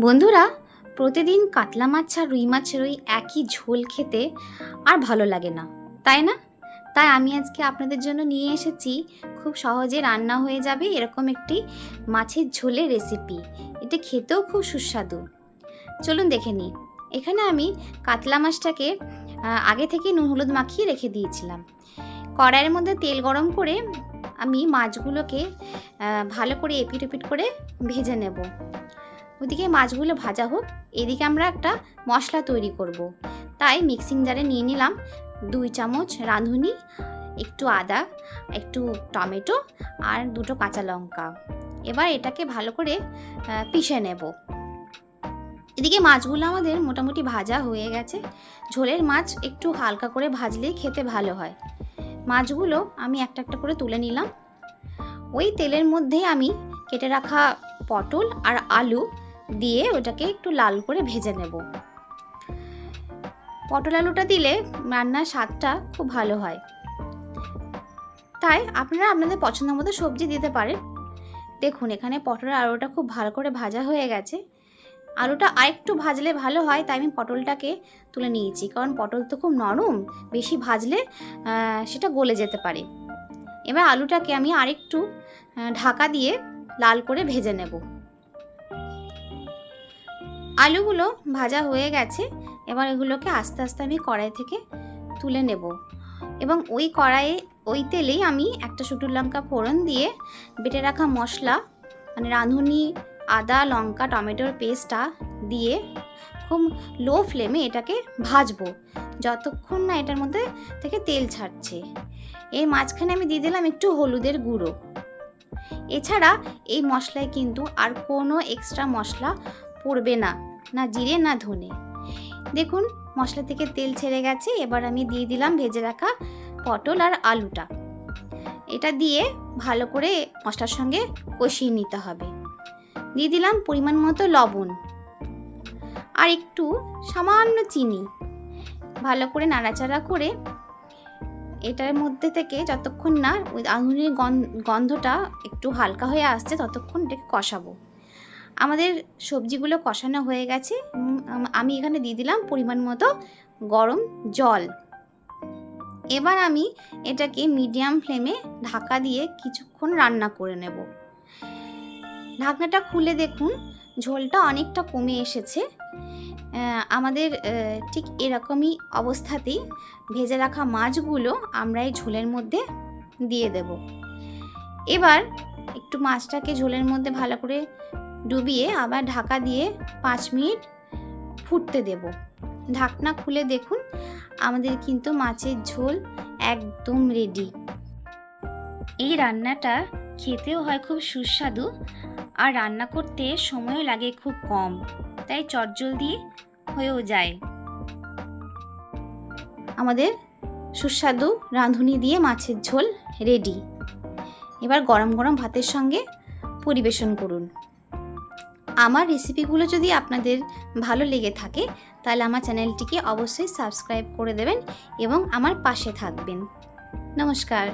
বন্ধুরা, প্রতিদিন কাতলা মাছ আর রুই মাছের ওই একই ঝোল খেতে আর ভালো লাগে না, তাই না? তাই আমি আজকে আপনাদের জন্য নিয়ে এসেছি, খুব সহজে রান্না হয়ে যাবে এরকম একটি মাছের ঝোলের রেসিপি এটা খেতেও খুব সুস্বাদু। চলুন দেখে নিই। এখানে আমি কাতলা মাছটাকে আগে থেকে নুন হলুদ মাখিয়ে রেখে দিয়েছিলাম। কড়াইয়ের মধ্যে তেল গরম করে আমি মাছগুলোকে ভালো করে এপিট এপিট করে ভেজে নেব। ওদিকে মাছগুলো ভাজা হোক, এদিকে আমরা একটা মশলা তৈরি করব। তাই মিক্সিং জারে নিয়ে নিলাম দুই চামচ রাঁধুনি, একটু আদা, একটু টমেটো আর দুটো কাঁচা লঙ্কা। এবার এটাকে ভালো করে পিষে নেব। এদিকে মাছগুলো আমাদের মোটামুটি ভাজা হয়ে গেছে। ঝোলের মাছ একটু হালকা করে ভাজলেই খেতে ভালো হয়। মাছগুলো আমি একটা একটা করে তুলে নিলাম। ওই তেলের মধ্যে আমি কেটে রাখা পটল আর আলু দিয়ে ওটাকে একটু লাল করে ভেজে নেব। পটল আলুটা দিলে রান্নার স্বাদটা খুব ভালো হয়। তাই আপনারা আপনাদের পছন্দ মতো সবজি দিতে পারেন। দেখুন, এখানে পটলের আলুটা খুব ভালো করে ভাজা হয়ে গেছে। আলুটা আরেকটু ভাজলে ভালো হয়, তাই আমি পটলটাকে তুলে নিয়েছি। কারণ পটল তো খুব নরম, বেশি ভাজলে সেটা গলে যেতে পারে। এবার আলুটাকে আমি আরেকটু ঢাকা দিয়ে লাল করে ভেজে নেব। আলুগুলো ভাজা হয়ে গেছে, এবার এগুলোকে আস্তে আস্তে আমি কড়াই থেকে তুলে নেব। এবং ওই কড়াইয়ে, ওই তেলেই আমি একটা শুটুর লঙ্কা ফোড়ন দিয়ে বেটে রাখা মশলা মানে রাঁধুনি, আদা, লঙ্কা, টমেটোর পেস্টটা দিয়ে খুব লো ফ্লেমে এটাকে ভাজবো, যতক্ষণ না এটার মধ্যে থেকে তেল ছাড়ছে। এই মাঝখানে আমি দিয়ে দিলাম একটু হলুদের গুঁড়ো। এছাড়া এই মশলায় কিন্তু আর কোনো এক্সট্রা মশলা পড়বে না না জিরে, না ধনে। দেখুন, মশলা থেকে তেল ছেড়ে গেছে, এবার আমি দিয়ে দিলাম ভেজে রাখা পটল আর আলুটা। এটা দিয়ে ভালো করে মশলার সঙ্গে কষিয়ে নিতে হবে। দিয়ে দিলাম পরিমাণ মতো লবণ। আর একটু সামান্য চিনি। ভালো করে নাড়াচাড়া করে এটার মধ্যে থেকে যতক্ষণ না ওই আঙুরের গন্ধটা একটু হালকা হয়ে আসছে, ততক্ষণ এটাকে কষাবো। আমাদের সবজিগুলো কষানো হয়ে গেছে। আমি এখানে দিয়ে দিলাম পরিমাণ মতো গরম জল। এবার আমি এটাকে মিডিয়াম ফ্লেমে ঢাকা দিয়ে কিছুক্ষণ রান্না করে নেব। ঢাকনাটা খুলে দেখুন, ঝোলটা অনেকটা কমে এসেছে। আমাদের ঠিক এরকমই অবস্থাতেই ভেজে রাখা মাছগুলো আমরা এই ঝোলের মধ্যে দিয়ে দেব। এবার একটু মাছটাকে ঝোলের মধ্যে ভালো করে ডুবিয়ে আবার ঢাকা দিয়ে পাঁচ মিনিট ফুটতে দেব। ঢাকনা খুলে দেখুন, আমাদের কিন্তু মাছের ঝোল একদম রেডি এই রান্নাটা খেতেও হয় খুব সুস্বাদু, আর রান্না করতে সময়ও লাগে খুব কম। তাই চটজলদি হয়েও যায়। আমাদের সুস্বাদু রাঁধুনি দিয়ে মাছের ঝোল রেডি এবার গরম গরম ভাতের সঙ্গে পরিবেশন করুন। আমার রেসিপিগুলো যদি আপনাদের ভালো লেগে থাকে, তাহলে আমার চ্যানেলটিকে অবশ্যই সাবস্ক্রাইব করে দেবেন এবং আমার পাশে থাকবেন। নমস্কার।